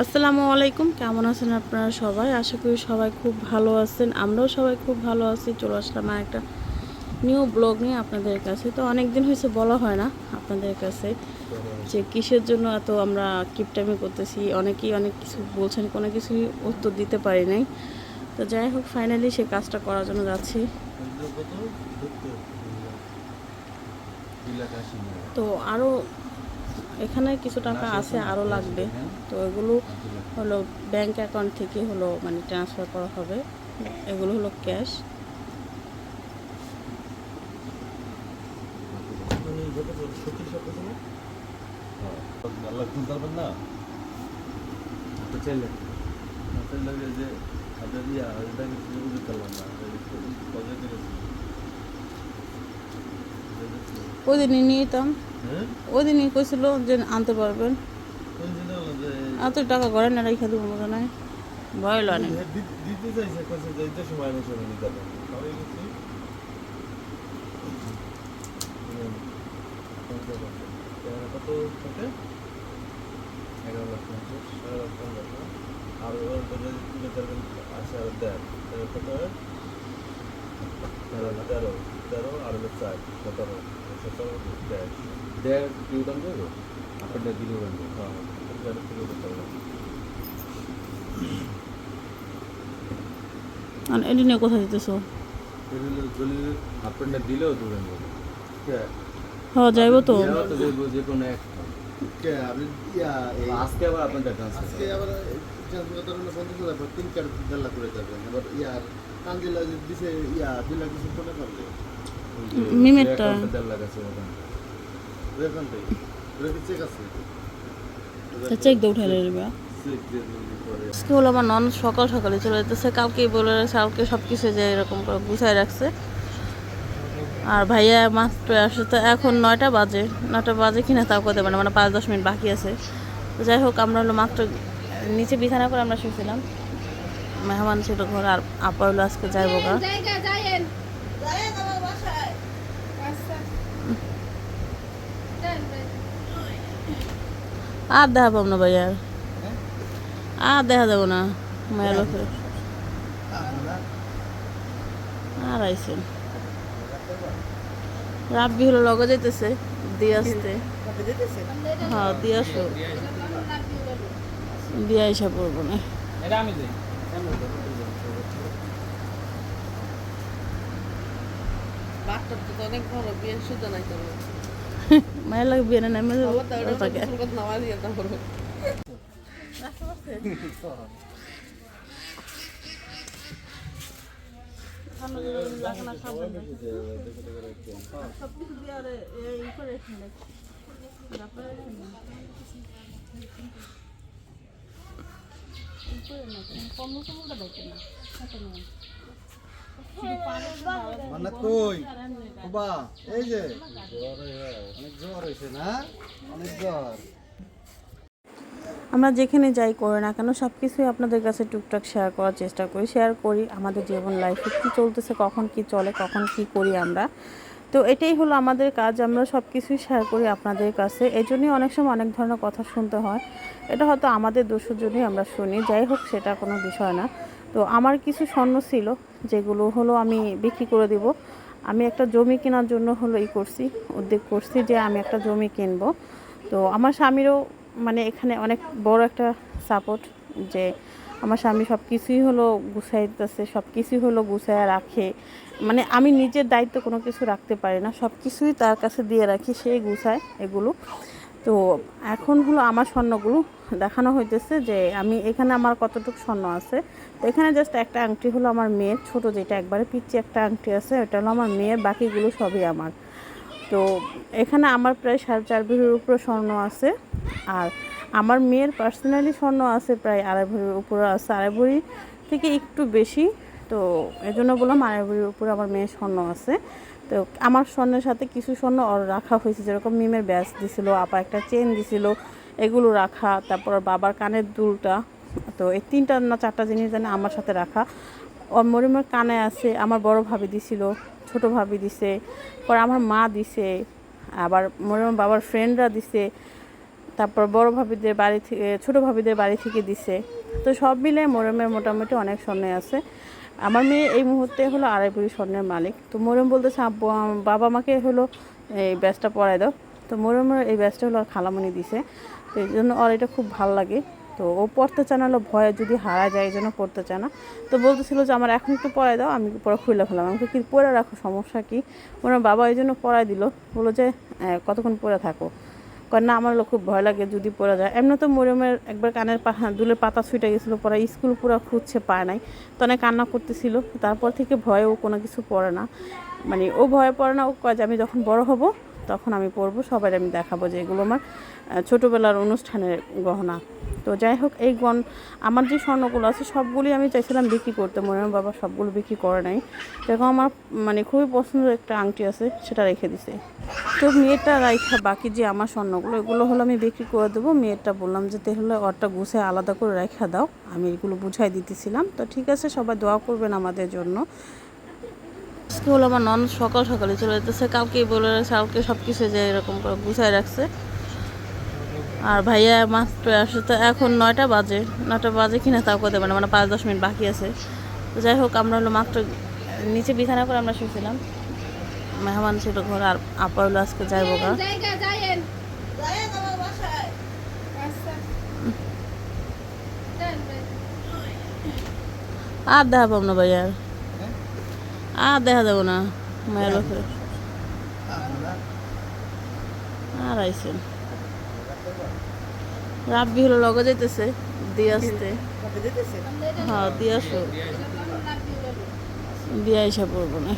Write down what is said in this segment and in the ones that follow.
আসসালামু আলাইকুম। কেমন আছেন আপনারা সবাই? আশা করি সবাই খুব ভালো আছেন। আমরাও সবাই খুব ভালো আছি। চলে আসলাম আর একটা নিউ ব্লগ নিয়ে আপনাদের কাছে। তো অনেক দিন হয়েছে বলা হয় না আপনাদের কাছে যে কিসের জন্য এত আমরা কিপটামি করতেছি। অনেকেই অনেক কিছু বলছেন কোনো কিছুই উত্তর দিতে পারি নাই। তো যাই হোক ফাইনালি সে কাজটা করার জন্য যাচ্ছি। তো আরও এখানে কিছু টাকা আছে আরও লাগবে। তো এগুলো হলো ব্যাংক অ্যাকাউন্ট থেকে হলো মানে ট্রান্সফার করা হবে। এগুলো হলো ক্যাশ ওই দিনই নিয়ে যেতাম হ্যাঁ ওই দিনই কইছিল যে আনতে পারবেন। এত টাকা করে না রেখে দেবো মতো নাই। ভয় লাগে দি- দিতে কত থাকে? এগারো লাখ পঞ্চাশ, সাড়ে লাখ পঞ্চাশ আর ওর তুলে দেবেন আসে আর তেরো তেরো। আর চার, সতেরো। সতেরো, দেড়। আর এটি নিয়ে কোথায় আপনারটা দিলেও হ্যাঁ যাইবো তো যে কোনো এক ইয়া এই আজকে আবার আপনারটা আজকে আবার পঞ্চাশ হাজার তিন চার দেড় করে যাবেন এবার ইয়ার কাঞ্জিলা দিছে ইয়া লাখ কিছু কোনে করলে মিমেরটা। দেড় লাখ আছে ওখানে ওখান থেকে ওরা কি চেক আছে চেক দিয়ে উঠাই নেবে আজকে হলো আমার নন সকাল সকালে চলে যেতেছে কালকেই বলে রাখছে কালকে সব কিছু যে এরকম করে গুছাই রাখছে। আর ভাইয়া মাত্র আসে তো এখন নয়টা বাজে নয়টা বাজে কিনা তাও করতে পারে না, মানে পাঁচ দশ মিনিট বাকি আছে। তো যাই হোক আমরা হলো মাত্র নিচে বিছানা করে আমরা শুয়েছিলাম মেহমান ছিল ঘর আর আপা হলো আজকে যাইবো গা। আর দেখা পাবো না ভাইয়া। আর। আর দেখা যাব না মায়ের লোকের। আর আইসেন। রাব্বি হলো লগে যাইতেছে দিয়ে আসতে। হ্যাঁ দিয়ে আসো। দিয়ে আইসা পড়ব না। অনেক বড় বিয়ের সুতো নাই তো। মায়ের লাগে বিয়ে নেমে থাকে নামা দিয়ে তারপর মানে কই জ্বর আমরা যেখানে যাই করি না কেন সব কিছুই আপনাদের কাছে টুকটাক শেয়ার করার চেষ্টা করি শেয়ার করি আমাদের জীবন লাইফে কী চলতেছে, কখন কি চলে, কখন কি করি আমরা। তো এটাই হলো আমাদের কাজ, আমরা সব কিছুই শেয়ার করি আপনাদের কাছে। এই জন্যই অনেক সময় অনেক ধরনের কথা শুনতে হয়। এটা হয়তো আমাদের দোষের জন্যই আমরা শুনি, যাই হোক সেটা কোনো বিষয় না। তো আমার কিছু স্বর্ণ ছিল, যেগুলো হলো আমি বিক্রি করে দিব। আমি একটা জমি কেনার জন্য হলো ই করছি, উদ্যোগ করছি যে আমি একটা জমি কিনবো। তো আমার স্বামীরও মানে এখানে অনেক বড় একটা সাপোর্ট যে আমার স্বামী সব কিছুই হলো গুছাইতেছে সব কিছুই হলো গুছাইয়া রাখে। মানে আমি নিজের দায়িত্ব কোনো কিছু রাখতে পারি না সব কিছুই তার কাছে দিয়ে রাখি সেই গুছায় এগুলো। তো এখন হলো আমার স্বর্ণগুলো দেখানো হইতেছে যে আমি এখানে আমার কতটুকু স্বর্ণ আছে। তো এখানে জাস্ট একটা আংটি হলো আমার মেয়ের, ছোট যেটা একবারে পিচ্ছি একটা আংটি আছে ওটা হলো আমার মেয়ের, বাকিগুলো সবই আমার। তো এখানে আমার প্রায় সাড়ে চার ভরির উপরে স্বর্ণ আছে, আর আমার মেয়ের পার্সোনালি স্বর্ণ আছে প্রায় আড়াই ভরির উপরে আছে, আড়াই ভরি থেকে একটু বেশি। তো এই জন্য বললাম আড়াই ভরির উপরে আমার মেয়ের স্বর্ণ আছে। তো আমার স্বর্ণের সাথে কিছু স্বর্ণ রাখা হয়েছে, যেরকম মিমের ব্যাস দিছিল, আপা একটা চেন দিছিল, এগুলো রাখা, তারপর বাবার কানের দুলটা, তো এই তিনটা না চারটা জিনিস জানে আমার সাথে রাখা। ওর মরিমের কানে আছে, আমার বড় ভাবি দিছিল, ছোট ভাবি দিছে, পর আমার মা দিছে, আবার মরিমের বাবার ফ্রেন্ডরা দিছে, তারপর বড় ভাবিদের বাড়ি থেকে ছোটো ভাবিদের বাড়ি থেকে দিছে। তো সব মিলে মোরমের মোটামুটি অনেক স্বর্ণই আছে। আমার মেয়ে এই মুহূর্তে হলো আড়াই ভরি স্বর্ণের মালিক। তো মোরম বলতেছে বাবা আমাকে হলো এই ব্যাচটা পরাই দাও। তো মোরমের এই ব্যাচটা হলো খালামণি দিছে। তো এই জন্য ওর এটা খুব ভালো লাগে। তো ও পড়তে চায় না, হলো ভয়ে যদি হারা যায়, এই জন্য পড়তে চায় না। তো বলতেছিল যে, আমার এখন একটু পড়াই দাও, আমি পরে খুলে ফেলাম। আমাকে কি পরে রাখো, সমস্যা কি? ওনার বাবা, এই জন্য পড়াই দিল। বলল যে কতক্ষণ পরে থাকো? কয়, না, আমার খুব ভয় লাগে যদি পড়া যায়। এমনি তো মরিয়মের একবার কানের পাহা দুলের পাতা ছুটে গেছিল পরে স্কুল পুরো খুঁজছে, পায় নাই। তো অনেক কান্না করতেছিল। তারপর থেকে ভয়ে ও কোনো কিছু পড়ে না। মানে ও ভয়ে পড়ে না, ও কয় যে, আমি যখন বড় হব, তখন আমি পড়ব সবাই আমি দেখাবো যে এগুলো আমার ছোটোবেলার অনুষ্ঠানের গহনা। তো যাই হোক, এই গন, আমার যে স্বর্ণগুলো আছে, সবগুলি আমি চাইছিলাম বিক্রি করতে। মরিয়ম বাবা সবগুলো বিক্রি করে নাই। যেরকম আমার মানে খুবই পছন্দের একটা আংটি আছে, সেটা রেখে দিছে। তো মেয়েটা রাইখা, বাকি যে আমার স্বর্ণগুলো, এগুলো হলো আমি বিক্রি করে দেবো। মেয়েটা বললাম যে, তাহলে ওরটা গুছে আলাদা করে রেখা দাও। আমি এগুলো বুঝাই দিতেছিলাম। তো ঠিক আছে, সবাই দোয়া করবেন আমাদের জন্য। আজকে হলো আমার নন সকাল সকালে চলে যেতেছে। কালকেই বলে কালকে সব কিছু যে এরকম করে গুছাই রাখছে। আর ভাইয়া মাত্র আসে তো এখন নয়টা বাজে। নয়টা বাজে কিনা তাও করতে পারে মানে পাঁচ দশ মিনিট বাকি আছে। তো যাই হোক, আমরা হলো মাত্র নিচে বিছানা করে আমরা শুয়েছিলাম। মেহমান ছিল ঘরে আর আপা হলো আজকে যাইবো গা। আর দেখা পাবো না ভাইয়া। আর দেখা যাব না, মায়ের লোকের। আর আইসেন। রাব্বি হলো লগে যাইতেছে দিয়ে আসতে। হ্যাঁ দিয়ে আসো। দিয়ে আইসা পড়ব না।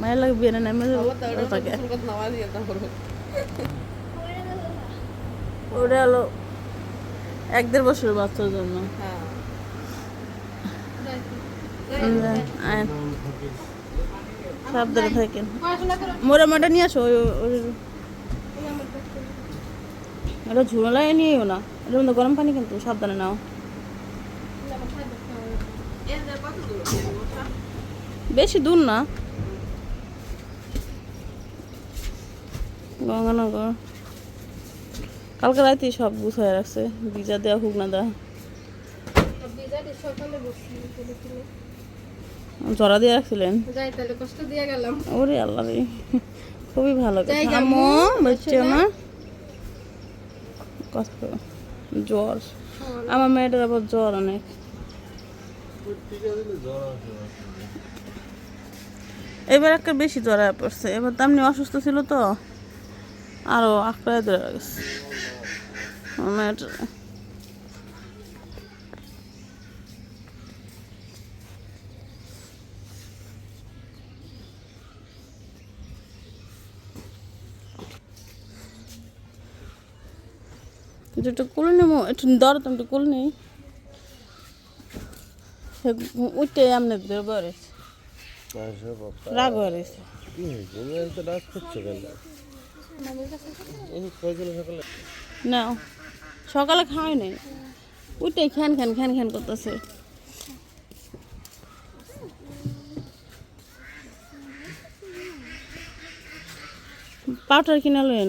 মায়ের লাগে বিয়ে নেমে ওটা হলো এক দেড় বছরের বাচ্চার জন্য। হ্যাঁ। সাবধানে থাকেন। মোরা মোটা নিয়ে আসো এটা ঝুলায় নিয়েও না, এটা মধ্যে গরম পানি কিন্তু, সাবধানে নাও। বেশি দূর না। গঙ্গানগর। কালকে রাতে সব গুছায় রাখছে, ভিজা দেওয়া হুক না দেওয়া জরা দিয়ে রাখছিলেন? যাই তাহলে কষ্ট দিয়ে গেলাম। ওরে আল্লাহ রে। খুবই ভালো বাচ্চা কথা জ্বর। আমার মেয়েটার আবার জ্বর অনেক। এবার একটা বেশি জ্বর পড়ছে। এবার তো এমনি অসুস্থ ছিল তো। আরও আঁকড়ায় ধরে গেছে। আমার মেয়েটার। একটু কুল নেব একটু দর তো একটু কুল নেই উঠে বেড়েছে আসে রাগ হয়ে হয়েছে? রাগ করছ কেন? না সকালে খাওয়াই নাই। উঠে খ্যান খ্যান খ্যান খ্যান করতেছে। পাউডার কিনে লেন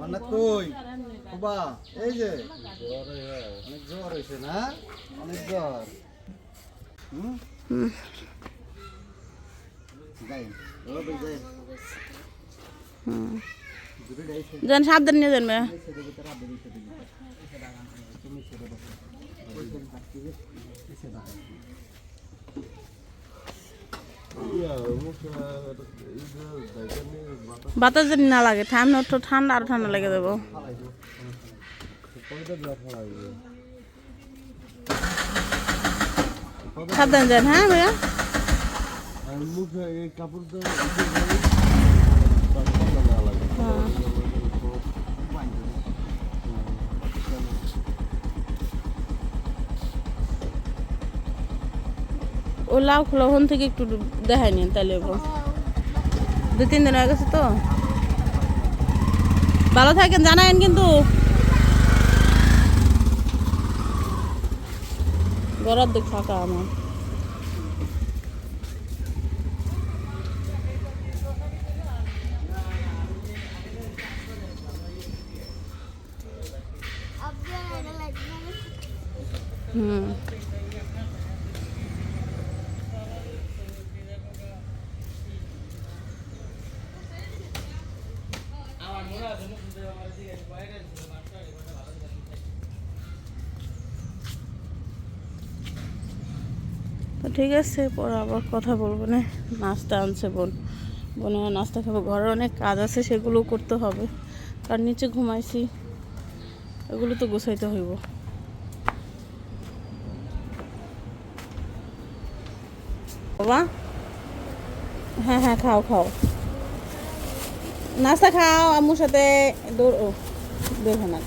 মান্নাত কই? বাবা এই যে। অনেক জ্বর হয়েছে না? অনেক জ্বর। হুম? যাই ওবে যাই। দুটো যাইছে যান সাবধান নিয়ে যান মেয়ে বাতাস যদি না লাগে ঠান্ডা তো ঠান্ডা আরও ঠান্ডা লেগে দেবো সাবধান যান হ্যাঁ ভাইয়া? মুখে এই ও লাউ খোলা ওখান থেকে একটু দেখাই নিন তাহলে। দু তিন দিন হয়ে গেছে তো। ভালো থাকেন, জানায়েন কিন্তু। গড়ার দিক ফাঁকা আমার। হুম। ঠিক আছে, পরে আবার কথা বলব না। নাস্তা আনছে বোন। বোনে নাস্তা খাব। ঘরে অনেক কাজ আছে, সেগুলো করতে হবে। কার নিচে ঘুমাইছি। এগুলো তো গোছাইতে হইব। বাবা? হ্যাঁ হ্যাঁ খাও খাও। নাস্তা খাও আম্মুর সাথে। দৌড় দেখো না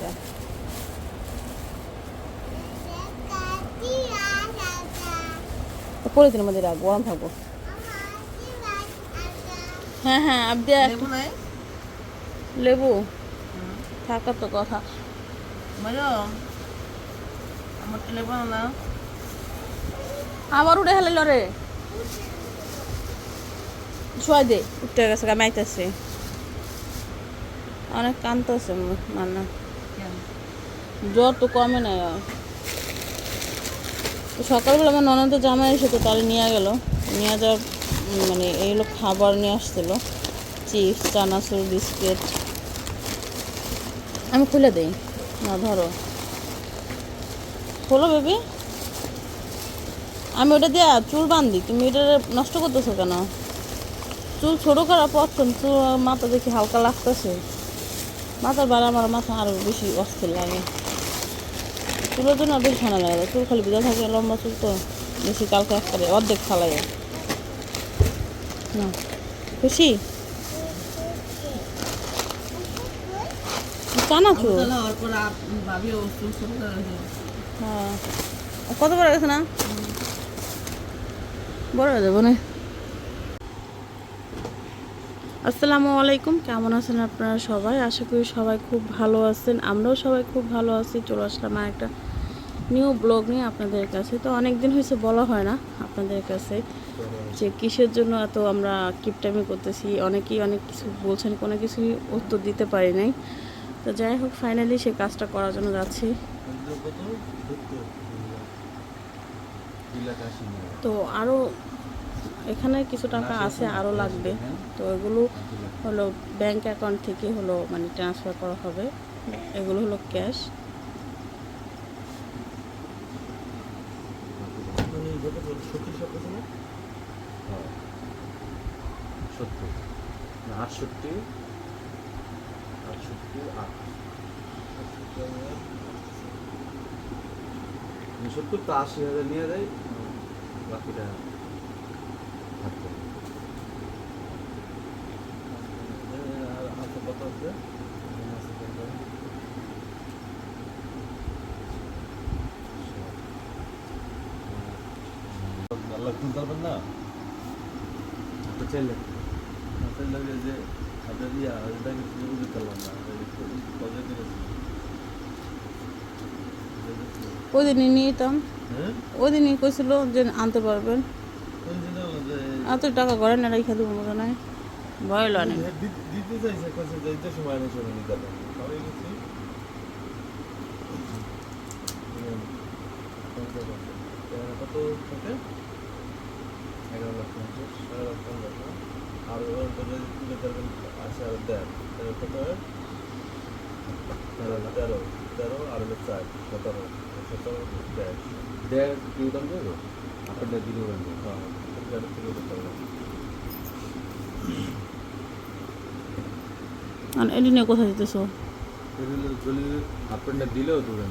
পলিথিনের মধ্যে রাখ গরম থাকব। হ্যাঁ হ্যাঁ আবদি লেবু থাকার তো কথা। আবার উঠে হেলে রে। শোয়া দে। উঠতে গেছে আমি অনেক কান্ত আছে মান্না জ্বর তো কমে নাই সকালবেলা আমার ননদ জামাই এসে তো তাহলে নিয়ে গেল। নিয়ে যাওয়ার মানে এইগুলো খাবার নিয়ে আসছিল। Chips chanachur biscuit. আমি খুলে দিই। না ধরো। খোলো বেবি। আমি ওটা দিয়ে চুল বান্ধি তুমি এটা নষ্ট করতেছো কেন? চুল ছোটো করা পছন্দ চুল মাথা দেখি হালকা লাগতেছে। মাথার বাড়া আমার মাথা আরও বেশি অস্থির লাগে। চুলের জন্য বেশি ঠান্ডা লাগে। চুল খালি ভিজা থাকে লম্বা চুল তো বেশি কালকে একবারে অর্ধেক ফালাই। না খুশি? কানা চুল। হ্যাঁ। কত বড় গেছে না? বড় হয়ে যাব না। আসসালামু আলাইকুম কেমন আছেন আপনারা সবাই? আশা করি সবাই খুব ভালো আছেন। আমরাও সবাই খুব ভালো আছি। চলে আসলাম একটা নিউ ব্লগ নিয়ে আপনাদের কাছে। তো অনেক দিন হয়েছে, বলা হয় না আপনাদের কাছে যে কিসের জন্য এত আমরা কিপটামি করতেছি। অনেকেই অনেক কিছু বলছেন, কোনো কিছুই উত্তর দিতে পারি নাই। তো যাই হোক ফাইনালি সে কাজটা করার জন্য যাচ্ছি। তো আরও এখানে কিছু টাকা আছে আরও লাগবে। তো এগুলো হলো ব্যাংক অ্যাকাউন্ট থেকে হলো মানে ট্রান্সফার করা হবে। এগুলো হলো ক্যাশ মানে সত্যি সব কথা না হ্যাঁ। সত্তর। আটষট্টি। আটষট্টি আট। সত্তর তো আশি হাজার নিয়ে যায়। বাকিটা থাকবে আর হাতে কত আছে আল্লাহ পারবেন না? তো চাইলে হাতের লাগে যে হাতের ইয়া এটা কিন্তু বুঝতে পারলাম না। কবে কিনেছি ওই দিনই নিয়ে হ্যাঁ? ওই দিনই কইছিল যে আনতে পারবেন। এত টাকা ঘরে না রেখে দেবো মনে নাই ভয় লাগে। দি- দি- দিতে চাইছে কইছে যে সময় নেই চলে নিতে পারব। তাহলে গেছি কত থাকে এগারো লাখ পঞ্চাশ সাড়ে লাখ পঞ্চাশ আর ওর যদি তুলে দেবেন আসে আর দেন তাহলে কত হয়? তেরো তেরো আর হলো চার সতেরো সতেরো দেড়। কি উঠান দেবো? আপনারটা দিলে হ্যাঁ করতে আর এটি নিয়ে কোথায় যেতেছো? প্যান্টটা দিলেও তো উড়ে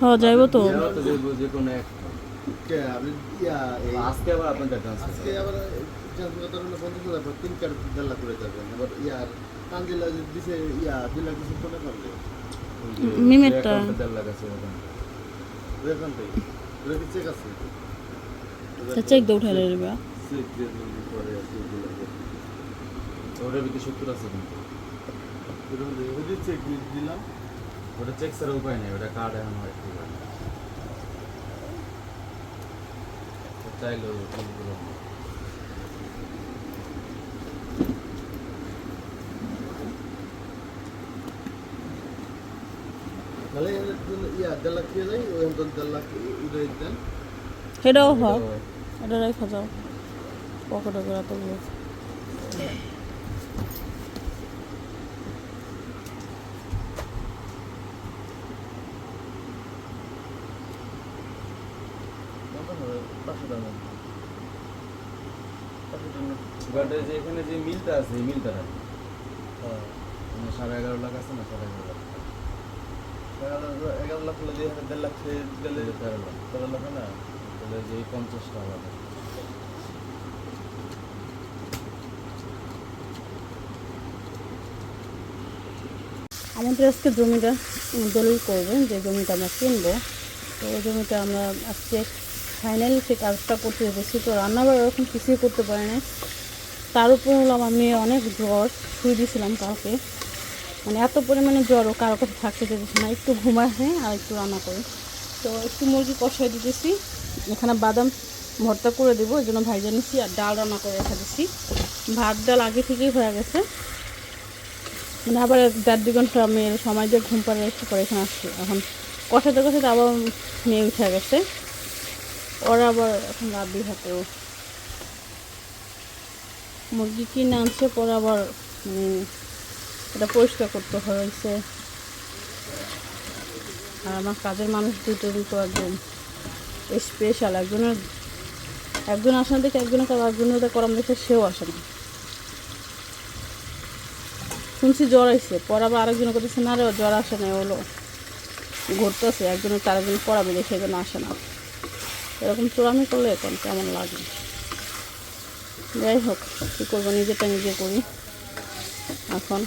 হ্যাঁ যাইবো তো। দেখব যে কোনো এক কে আপনি এই আজকে আবার আপনাদের আজকে আবার ট্রান্সফার করতে পঞ্চাশ হাজার তিন কার্ড দেড় লাখ করে যাবেন এবার ইয়ার তানজিলা দিছে ইয়া দুই লাখ দিছে কোনে করলে মিমেরটা। দেড় লাখ আছে ওখান। থেকে ওটা কি চেক আছে? চেক দিয়ে উঠাই নেবে চেক দিয়ে পরে আছে ওগুলো ওটার সত্তর আছে কিন্তু। ওই চেক দিলাম। ওটা চেক ছাড়া উপায় নেই ওটা কার্ড এখন হয় চাইলেও ওগুলো তাহলে ইয়া দেড় লাখ পেয়ে যাই ওই দেড় লাখ উদয় দেন সেটাও হোক এটা রেখা যাও পকেটে করে এতগুলো পাঁচশো টাকা পাঁচশো টাকা বাট যে আছে। হ্যাঁ। মানে সাড়ে এগারো লাখ আছে না সাড়ে এগারো লাখ এগারো লাখ হলে দিয়ে দেড় লাখ খেয়ে দিলে তেরো লাখ। তেরো লাখ না? তাহলে যে এই পঞ্চাশটা আলাদা আমাদের আজকে জমিটা দলিল করবে যে জমিটা আমরা কিনবো। তো ওই জমিটা আমরা আজকে ফাইনালি সে কাজটা করতে যেতেছি তো রান্নাবার ওরকম কিছুই করতে পারি না তার উপর হলো আমি অনেক জ্বর, শুয়ে দিয়েছিলাম কাউকে। মানে এত পরিমাণে জ্বরও কারও কাছে থাকতে যেতেছে না, একটু হ্যাঁ আর একটু রান্না করে। তো একটু মুরগি কষাই দিতেছি, এখানে বাদাম ভর্তা করে দেবো, এই জন্য ভাইজা নিচ্ছি আর ডাল রান্না করে রেখে দিচ্ছি ভাত, ডাল আগে থেকেই হয়ে গেছে। মানে আবার দেড় দু ঘণ্টা মেয়ের সময় দিয়ে ঘুম পাড়ে একটু পরে এখানে আসছি। এখন কষাতে কষাতে আবার মেয়ে উঠে গেছে। ওরা আবার এখন রাব্বি হাতেও মুরগি কিনে আনছে পরে আবার মানে এটা পরিষ্কার করতে হয়েছে। আর আমার কাজের মানুষ দুটো দুটো একদম স্পেশাল একজনের, একজন আসে না দেখে একজনের কাজ একজনের করাম দেখে সেও আসে না। শুনছি জ্বর আসছে পর আবার আরেকজন করতেছে না রে জ্বর আসে না হলো ঘুরতেছে, একজনের তার একজন পড়াবে দেখে যেন আসে না। এরকম চোরামি করলে এখন কেমন লাগে? যাই হোক কি করব নিজেটা নিজে করি। এখন